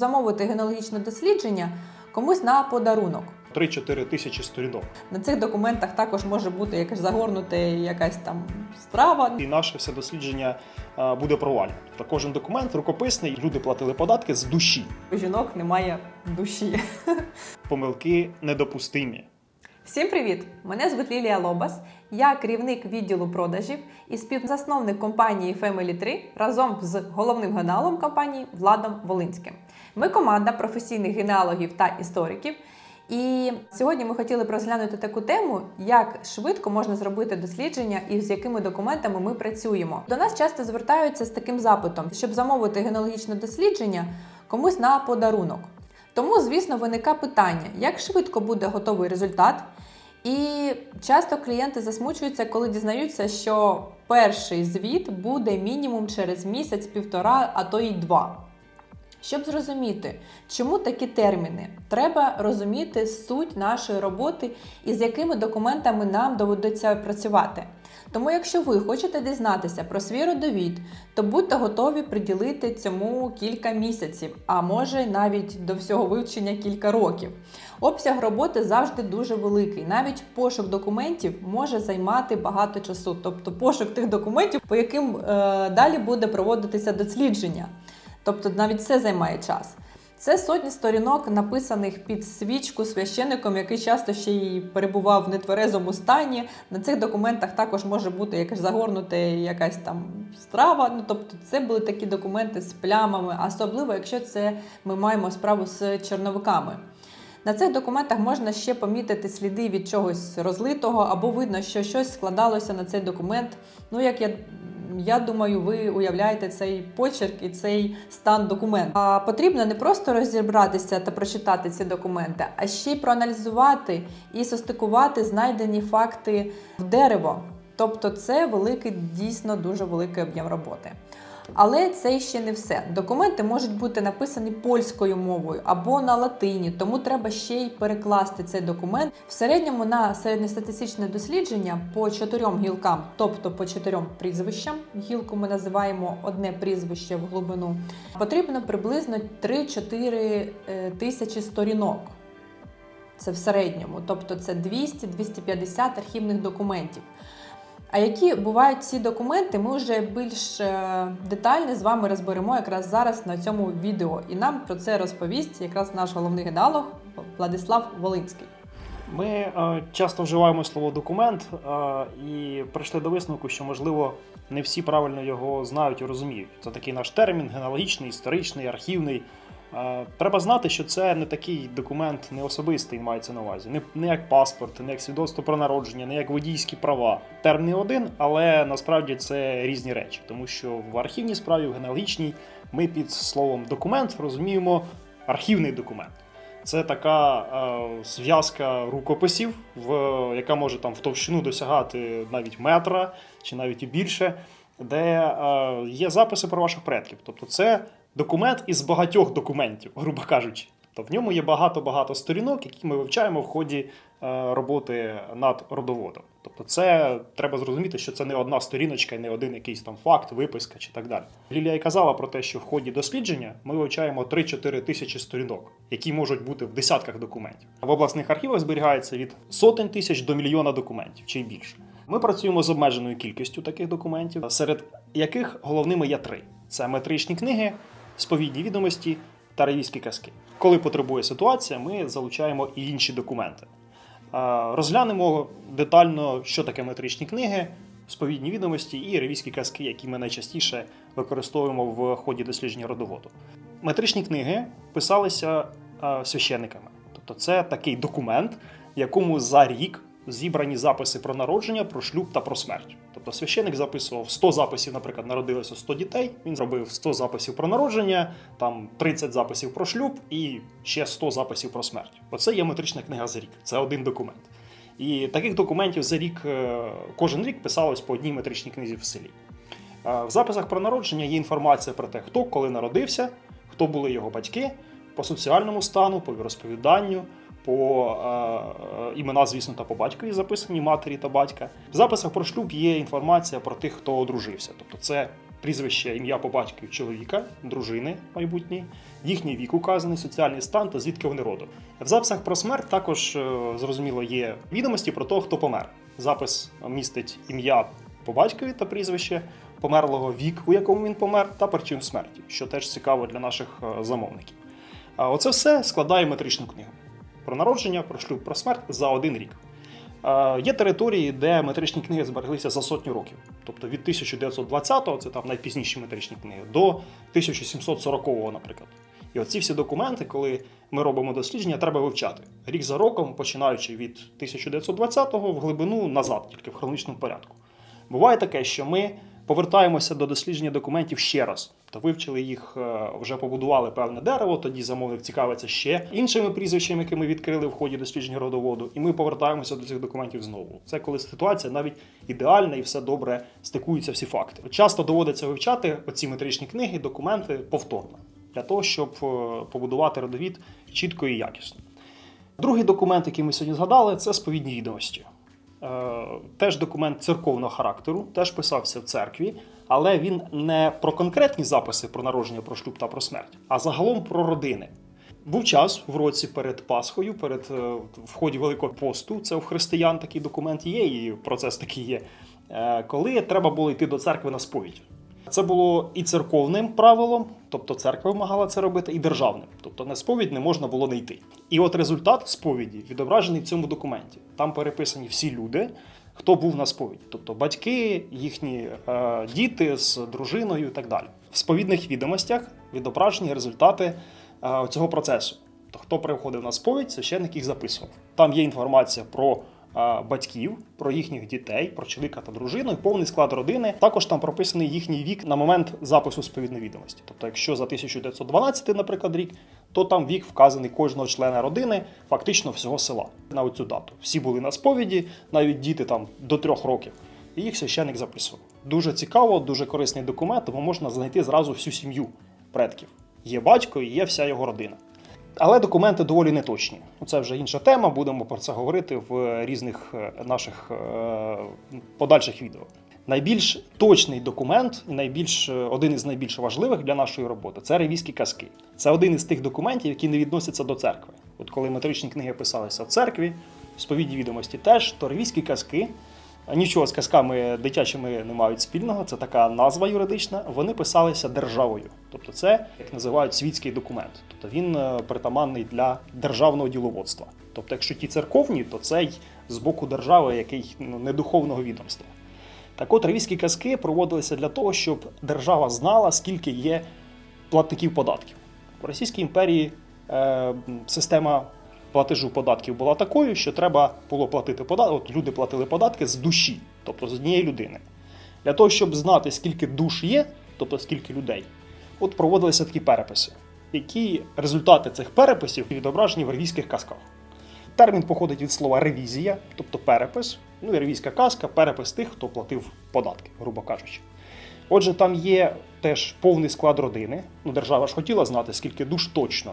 замовити генеалогічне дослідження комусь на подарунок. 3-4 тисячі сторінок. На цих документах також може бути якась загорнута якась там страва. І наше все дослідження буде провальним. Тобто кожен документ рукописний, люди платили податки з душі. У жінок немає душі. Помилки недопустимі. Всім привіт! Мене звуть Лілія Лобас. Я керівник відділу продажів і співзасновник компанії Family 3 разом з головним генеалом компанії Владом Волинським. Ми команда професійних генеалогів та істориків. І сьогодні ми хотіли б розглянути таку тему, як швидко можна зробити дослідження і з якими документами ми працюємо. До нас часто звертаються з таким запитом, щоб замовити генеалогічне дослідження комусь на подарунок. Тому, звісно, виникає питання, як швидко буде готовий результат. І часто клієнти засмучуються, коли дізнаються, що перший звіт буде мінімум через місяць, півтора, а то й два. Щоб зрозуміти, чому такі терміни, треба розуміти суть нашої роботи і з якими документами нам доведеться працювати. Тому, якщо ви хочете дізнатися про свій родовід, то будьте готові приділити цьому кілька місяців, а може навіть до всього вивчення кілька років. Обсяг роботи завжди дуже великий. Навіть пошук документів може займати багато часу, тобто пошук тих документів, по яким е, далі буде проводитися дослідження. Тобто навіть це займає час. Це сотні сторінок, написаних під свічку священником, який часто ще й перебував в нетверезому стані. На цих документах також може бути якась загорнута якась там страва. Ну тобто, це були такі документи з плямами, особливо якщо це ми маємо справу з чорновиками. На цих документах можна ще помітити сліди від чогось розлитого, або видно, що щось складалося на цей документ. Ну, як я я думаю, ви уявляєте цей почерк і цей стан документу. А потрібно не просто розібратися та прочитати ці документи, а ще й проаналізувати і состикувати знайдені факти в дерево. Тобто, це великий, дійсно дуже великий об'єм роботи. Але це ще не все. Документи можуть бути написані польською мовою або на латині, тому треба ще й перекласти цей документ. В середньому на середньостатистичне дослідження по чотирьом гілкам, тобто по чотирьом прізвищам. Гілку ми називаємо одне прізвище в глибину. Потрібно приблизно 3-4 е, тисячі сторінок. Це в середньому, тобто це 200-250 архівних документів. А які бувають ці документи, ми вже більш е, детально з вами розберемо якраз зараз на цьому відео. І нам про це розповість якраз наш головний генеалог Владислав Волинський. Ми е, часто вживаємо слово документ е, і прийшли до висновку, що можливо не всі правильно його знають і розуміють. Це такий наш термін генеалогічний, історичний, архівний. Треба знати, що це не такий документ не особистий мається на увазі, не, не як паспорт, не як свідоцтво про народження, не як водійські права. Термін один, але насправді це різні речі, тому що в архівній справі, в генеалогічній, ми під словом документ розуміємо архівний документ. Це така е, зв'язка рукописів, в, яка може там в товщину досягати навіть метра чи навіть і більше, де е, є записи про ваших предків. Тобто це документ із багатьох документів, грубо кажучи. Тобто в ньому є багато-багато сторінок, які ми вивчаємо в ході е, роботи над родоводом. Тобто, це треба зрозуміти, що це не одна сторіночка не один якийсь там факт, виписка чи так далі. Лілія й казала про те, що в ході дослідження ми вивчаємо 3-4 тисячі сторінок, які можуть бути в десятках документів. В обласних архівах зберігається від сотень тисяч до мільйона документів чи більше. Ми працюємо з обмеженою кількістю таких документів, серед яких головними є три: це метричні книги, сповідні відомості та ревійські казки. Коли потребує ситуація, ми залучаємо і інші документи. Розглянемо детально, що таке метричні книги, сповідні відомості і ревійські казки, які ми найчастіше використовуємо в ході дослідження родоводу. Метричні книги писалися священниками. Тобто це такий документ, в якому за рік зібрані записи про народження, про шлюб та про смерть. Тобто священник записував 100 записів, наприклад, народилося 100 дітей. Він зробив 100 записів про народження, там 30 записів про шлюб і ще 100 записів про смерть. Оце є метрична книга за рік. Це один документ. І таких документів за рік е, кожен рік писалось по одній метричній книзі в селі. Е, В записах про народження є інформація про те, хто коли народився, хто були його батьки, по соціальному стану, по віросповіданню, по е, імена, звісно, та по батькові записані матері та батька. В записах про шлюб є інформація про тих, хто одружився. Тобто це прізвище, ім'я по батькові чоловіка, дружини майбутньої, їхній вік указаний, соціальний стан та звідки вони родом. В записах про смерть також е, зрозуміло є відомості про того, хто помер. Запис містить ім'я по батькові та прізвище померлого вік, у якому він помер, та причину смерті, що теж цікаво для наших е, замовників. А оце все складає метричну книгу про народження, про шлюб, про смерть за один рік. Е, Є території, де метричні книги збереглися за сотню років, тобто від 1920-го, це там найпізніші метричні книги, до 1740-го, наприклад. І оці всі документи, коли ми робимо дослідження, треба вивчати рік за роком, починаючи від 1920-го в глибину назад, тільки в хронологічному порядку. Буває таке, що ми повертаємося до дослідження документів ще раз. То вивчили їх, е, вже побудували певне дерево, тоді замовник цікавиться ще іншими прізвищами, які ми відкрили в ході дослідження родоводу, і ми повертаємося до цих документів знову. Це коли ситуація навіть ідеальна і все добре стикуються всі факти. Часто доводиться вивчати оці метричні книги, документи повторно для того, щоб е, побудувати родовід чітко і якісно. Другий документ, який ми сьогодні згадали, це сповідні відомості. Е, Теж документ церковного характеру, теж писався в церкві, але він не про конкретні записи про народження, про шлюб та про смерть, а загалом про родини. Був час в році перед Пасхою, перед е, в ході Великого посту. Це у християн такий документ є, і процес такий є. е, Коли треба було йти до церкви на сповідь. Це було і церковним правилом, тобто церква вимагала це робити, і державним, тобто на сповідь не можна було не йти. І от результат сповіді відображений в цьому документі. Там переписані всі люди, хто був на сповіді, тобто батьки, їхні е, діти з дружиною і так далі. В сповідних відомостях відображені результати е, цього процесу. То хто приходив на сповідь, священник їх записував. Там є інформація про батьків, про їхніх дітей, про чоловіка та дружину, і повний склад родини. Також там прописаний їхній вік на момент запису сповідної відомості. Тобто, якщо за 1912, наприклад, рік, то там вік вказаний кожного члена родини, фактично всього села на оцю дату. Всі були на сповіді, навіть діти там до трьох років. І їх священник записував. Дуже цікаво, дуже корисний документ, тому можна знайти зразу всю сім'ю предків. Є батько і є вся його родина. Але документи доволі неточні. Це вже інша тема. Будемо про це говорити в різних е, наших е, подальших відео. Найбільш точний документ, і найбільш е, один із найбільш важливих для нашої роботи це ревізькі казки. Це один із тих документів, які не відносяться до церкви. От коли метричні книги писалися в церкві, сповідні відомості теж, то ревізькі казки нічого з казками дитячими не мають спільного. Це така назва юридична. Вони писалися державою. Тобто, це як називають світський документ. Тобто він е, притаманний для державного діловодства. Тобто, якщо ті церковні, то цей з боку держави, який ну, не духовного відомства. Так от ревізькі казки проводилися для того, щоб держава знала, скільки є платників податків. В Російській імперії е, система платежу податків була такою, що треба було платити податки. От люди платили податки з душі, тобто з однієї людини. Для того, щоб знати, скільки душ є, тобто скільки людей, от проводилися такі переписи, які результати цих переписів відображені в ревізьких казках. Термін походить від слова ревізія, тобто перепис. Ну і ревізька казка, перепис тих, хто платив податки, грубо кажучи. Отже, там є теж повний склад родини. Ну, держава ж хотіла знати, скільки душ точно.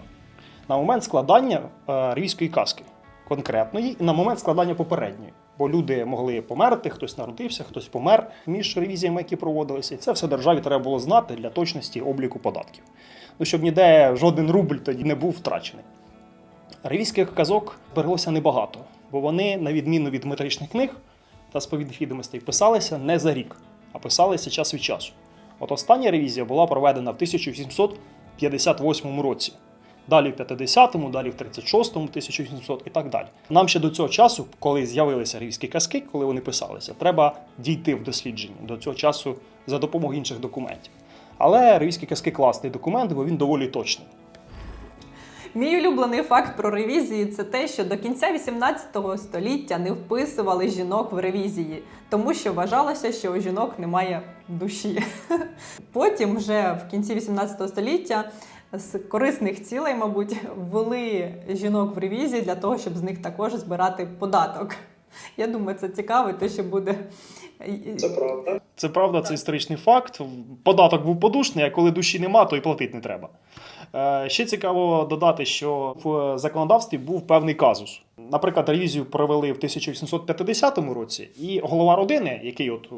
На момент складання е, ревізької казки конкретної і на момент складання попередньої. Бо люди могли померти, хтось народився, хтось помер між ревізіями, які проводилися. І це все державі треба було знати для точності обліку податків. Ну, щоб ніде жоден рубль тоді не був втрачений. Ревізьких казок збереглося небагато, бо вони, на відміну від метричних книг та сповідних відомостей, писалися не за рік, а писалися час від часу. От остання ревізія була проведена в 1858 році. Далі в 50-му, далі в 36-му, 1800 і так далі. Нам ще до цього часу, коли з'явилися рівські казки, коли вони писалися, треба дійти в дослідженні до цього часу за допомогою інших документів. Але ревізькі казки класний документ, бо він доволі точний. Мій улюблений факт про ревізії це те, що до кінця 18 століття не вписували жінок в ревізії, тому що вважалося, що у жінок немає душі. Потім, вже в кінці 18 століття, з корисних цілей, мабуть, ввели жінок в ревізії для того, щоб з них також збирати податок. Я думаю, це цікаво, те, що буде. Це правда. Це правда, це історичний факт. Податок був подушний, а коли душі нема, то і платити не треба. Е, Ще цікаво додати, що в законодавстві був певний казус. Наприклад, ревізію провели в 1850 році, і голова родини, який от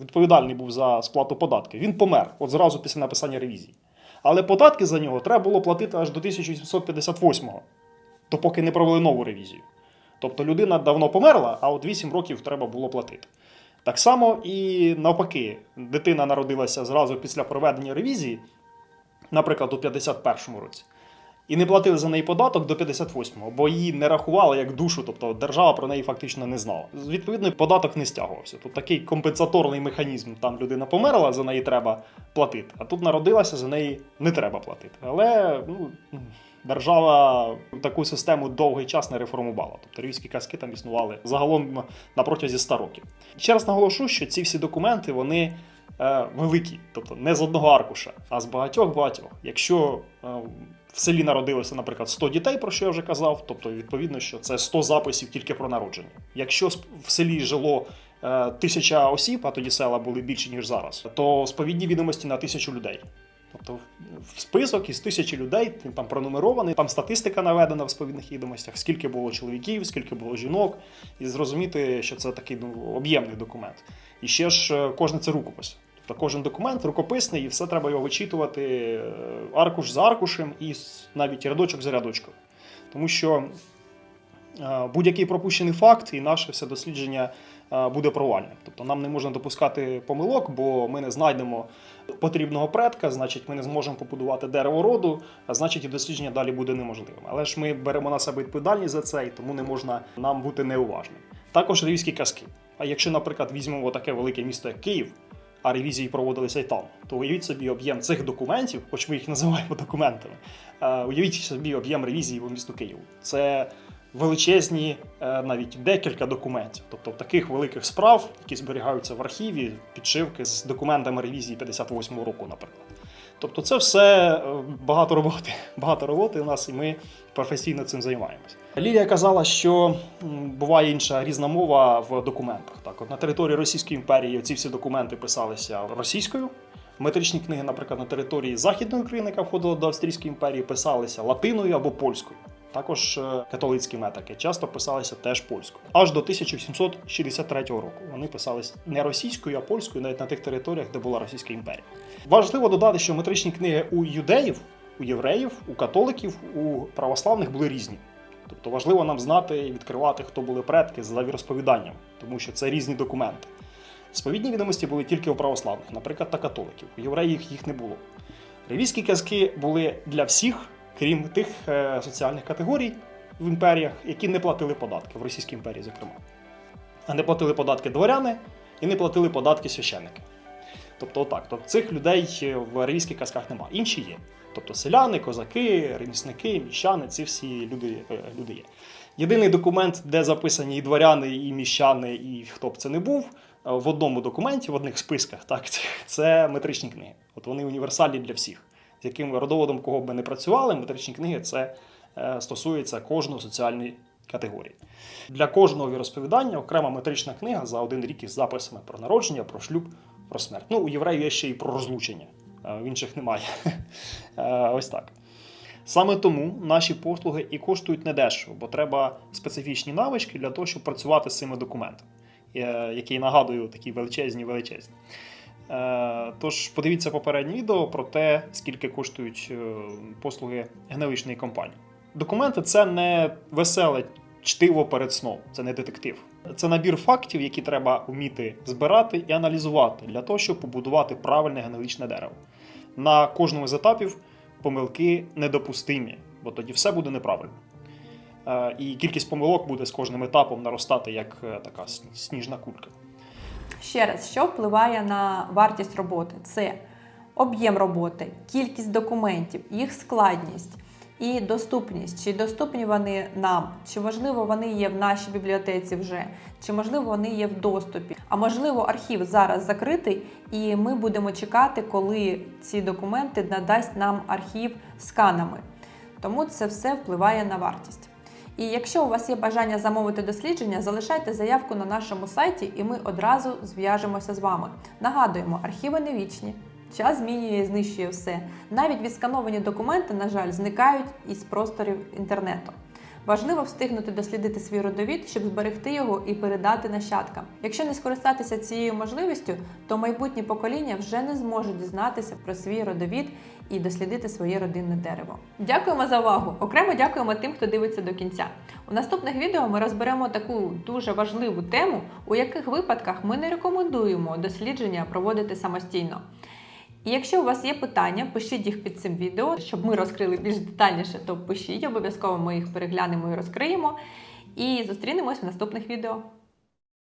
відповідальний був за сплату податків, він помер от зразу після написання ревізії. Але податки за нього треба було платити аж до 1858-го, допоки не провели нову ревізію. Тобто людина давно померла, а от 8 років треба було платити. Так само і навпаки, дитина народилася зразу після проведення ревізії, наприклад, у 51-му році, і не платили за неї податок до 58-го, бо її не рахували як душу, тобто держава про неї фактично не знала. Відповідно, податок не стягувався. Тут такий компенсаторний механізм. Там людина померла, за неї треба платити, а тут народилася, за неї не треба платити. Але ну, держава таку систему довгий час не реформувала. Тобто рівські казки там існували загалом на протязі 100 років. Ще раз наголошу, що ці всі документи вони е, великі, тобто не з одного аркуша, а з багатьох багатьох. Якщо е, в селі народилося, наприклад, 100 дітей, про що я вже казав, тобто відповідно, що це 100 записів тільки про народження. Якщо в селі жило е, тисяча осіб, а тоді села були більше ніж зараз, то сповідні відомості на тисячу людей. Тобто в список із тисячі людей він там пронумерований, там статистика наведена в сповідних відомостях, скільки було чоловіків, скільки було жінок, і зрозуміти, що це такий ну, об'ємний документ. І ще ж е, кожен це рукопис. Тобто кожен документ рукописний, і все треба його вичитувати е, аркуш за аркушем і навіть рядочок за рядочком. Тому що е, будь-який пропущений факт і наше все дослідження е, буде провальним. Тобто нам не можна допускати помилок, бо ми не знайдемо потрібного предка, значить, ми не зможемо побудувати дерево роду, а значить, і дослідження далі буде неможливим. Але ж ми беремо на себе відповідальність за це, і тому не можна нам бути неуважним. Також ревізькі казки. А якщо, наприклад, візьмемо таке велике місто, як Київ, а ревізії проводилися і там, то уявіть собі об'єм цих документів, хоч ми їх називаємо документами. е, Уявіть собі об'єм ревізії по місту Києву. Це величезні, е, навіть декілька документів. Тобто таких великих справ, які зберігаються в архіві, підшивки з документами ревізії 58-го року, наприклад. Тобто, це все е, багато роботи. Багато роботи у нас, і ми професійно цим займаємося. Лілія казала, що буває інша різна мова в документах. Так, от на території Російської імперії ці всі документи писалися російською. Метричні книги, наприклад, на території Західної України, яка входила до Австрійської імперії, писалися латиною або польською. Також е, католицькі метики часто писалися теж польською. Аж до 1763 року вони писались не російською, а польською, навіть на тих територіях, де була Російська імперія. Важливо додати, що метричні книги у юдеїв, у євреїв, у католиків, у православних були різні. Тобто важливо нам знати і відкривати, хто були предки за віросповіданням, тому що це різні документи. Сповідні відомості були тільки у православних, наприклад, та католиків. У євреїв їх не було. Ревізькі казки були для всіх, крім тих е, соціальних категорій в імперіях, які не платили податки в Російській імперії, зокрема. А не платили податки дворяни і не платили податки священники. Тобто, отак. Тобто цих людей в ревізьких казках немає. Інші є. Тобто селяни, козаки, ремісники, міщани, ці всі люди, е, люди є. Єдиний документ, де записані і дворяни, і міщани, і хто б це не був, е, в одному документі, в одних списках, так, це- метричні книги. От вони універсальні для всіх. З яким родоводом кого б ми не працювали, метричні книги це е, стосується кожної соціальної категорії. Для кожного віросповідання окрема метрична книга за один рік із записами про народження, про шлюб, про смерть. Ну, у євреїв є ще і про розлучення, е, в інших немає. Е, Ось так. Саме тому наші послуги і коштують недешево, бо треба специфічні навички для того, щоб працювати з цими документами, е, які нагадую такі величезні величезні. Е, Тож подивіться попереднє відео про те, скільки коштують е, послуги генеричної компанії. Документи це не веселе чтиво перед сном, це не детектив. Це набір фактів, які треба вміти збирати і аналізувати для того, щоб побудувати правильне генеричне дерево. На кожному з етапів помилки недопустимі, бо тоді все буде неправильно. Е, І кількість помилок буде з кожним етапом наростати як е, така сніжна кулька. Ще раз, що впливає на вартість роботи? Це об'єм роботи, кількість документів, їх складність і доступність. Чи доступні вони нам, чи можливо вони є в нашій бібліотеці вже, чи можливо вони є в доступі. А можливо, архів зараз закритий, і ми будемо чекати, коли ці документи надасть нам архів сканами. Тому це все впливає на вартість. І якщо у вас є бажання замовити дослідження, залишайте заявку на нашому сайті, і ми одразу зв'яжемося з вами. Нагадуємо, архіви не вічні. Час змінює і знищує все. Навіть відскановані документи, на жаль, зникають із просторів інтернету. Важливо встигнути дослідити свій родовід, щоб зберегти його і передати нащадкам. Якщо не скористатися цією можливістю, то майбутні покоління вже не зможуть дізнатися про свій родовід і дослідити своє родинне дерево. Дякуємо за увагу! Окремо дякуємо тим, хто дивиться до кінця. У наступних відео ми розберемо таку дуже важливу тему, у яких випадках ми не рекомендуємо дослідження проводити самостійно. І якщо у вас є питання, пишіть їх під цим відео, щоб ми розкрили більш детальніше, то пишіть, обов'язково ми їх переглянемо і розкриємо. І зустрінемось в наступних відео.